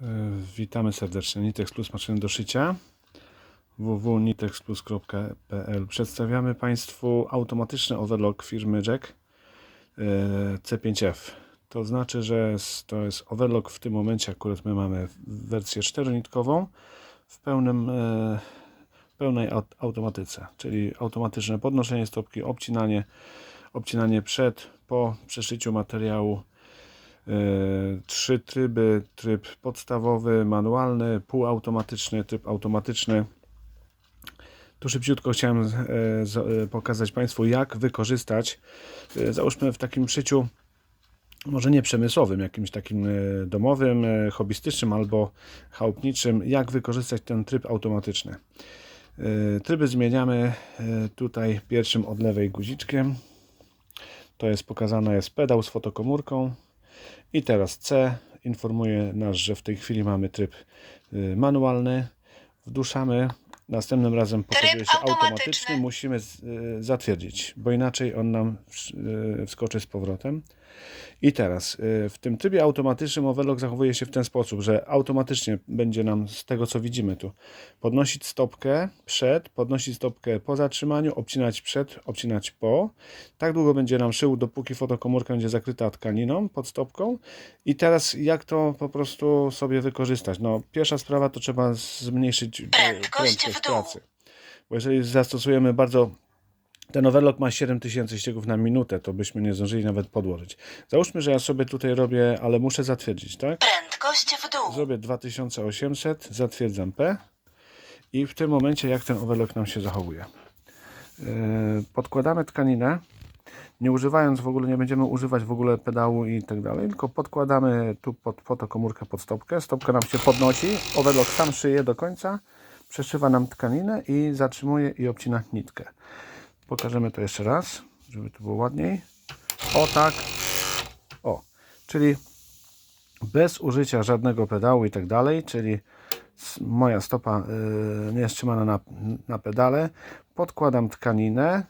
E, Witamy serdecznie. Nitex Plus maszyny do szycia www.nitexplus.pl Przedstawiamy Państwu automatyczny overlock firmy Jack e, C5F. To znaczy, że to jest overlock w tym momencie, akurat my mamy wersję 4-nitkową w pełnym, e, pełnej aut- automatyce, czyli automatyczne podnoszenie stopki, obcinanie, obcinanie przed, po przeszyciu materiału, trzy tryby, tryb podstawowy, manualny, półautomatyczny, tryb automatyczny. Tu szybciutko chciałem e, e, pokazać Państwu, jak wykorzystać, e, załóżmy w takim szyciu, może nie przemysłowym, jakimś takim e, domowym, e, hobbystycznym albo chałupniczym, jak wykorzystać ten tryb automatyczny. E, Tryby zmieniamy e, tutaj pierwszym od lewej guziczkiem. To jest pokazane jest pedał z fotokomórką. I teraz C informuje nas, że w tej chwili mamy tryb y, manualny. Wduszamy. Następnym razem pokazuje się automatyczny. Musimy z- y, zatwierdzić, bo inaczej on nam y, wskoczy z powrotem. I teraz y, w tym trybie automatycznym overlock zachowuje się w ten sposób, że automatycznie będzie nam z tego co widzimy tu podnosić stopkę przed, podnosić stopkę po zatrzymaniu, obcinać przed, obcinać po. Tak długo będzie nam szył, dopóki fotokomórka będzie zakryta tkaniną pod stopką. I teraz jak to po prostu sobie wykorzystać? No, pierwsza sprawa to trzeba zmniejszyć Prędkość prędkość w dół. pracy. Bo jeżeli zastosujemy bardzo ten overlock ma 7000 ścieków na minutę, to byśmy nie zdążyli nawet podłożyć. Załóżmy, że ja sobie tutaj robię, ale muszę zatwierdzić, tak? Prędkość w dół. Zrobię 2800, zatwierdzam P i w tym momencie jak ten overlock nam się zachowuje. Yy, Podkładamy tkaninę, nie używając w ogóle, nie będziemy używać w ogóle pedału i tak dalej, tylko podkładamy tu pod fotokomórkę pod stopkę, stopka nam się podnosi, overlock sam szyje do końca, przeszywa nam tkaninę i zatrzymuje i obcina nitkę. Pokażemy to jeszcze raz, żeby to było ładniej. O tak, o, czyli bez użycia żadnego pedału i tak dalej, czyli moja stopa y, nie jest trzymana na, na pedale, podkładam tkaninę,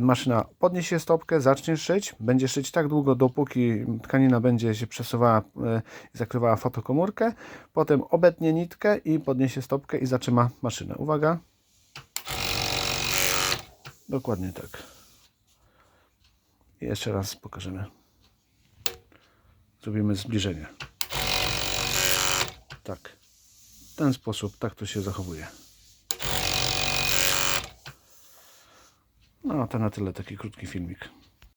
maszyna podniesie stopkę, zacznie szyć, będzie szyć tak długo, dopóki tkanina będzie się przesuwała y, i zakrywała fotokomórkę, potem obetnie nitkę i podniesie stopkę i zatrzyma maszynę. Uwaga. Dokładnie tak. I jeszcze raz pokażemy. Zrobimy zbliżenie. Tak. W ten sposób, tak to się zachowuje. No, to na tyle taki krótki filmik.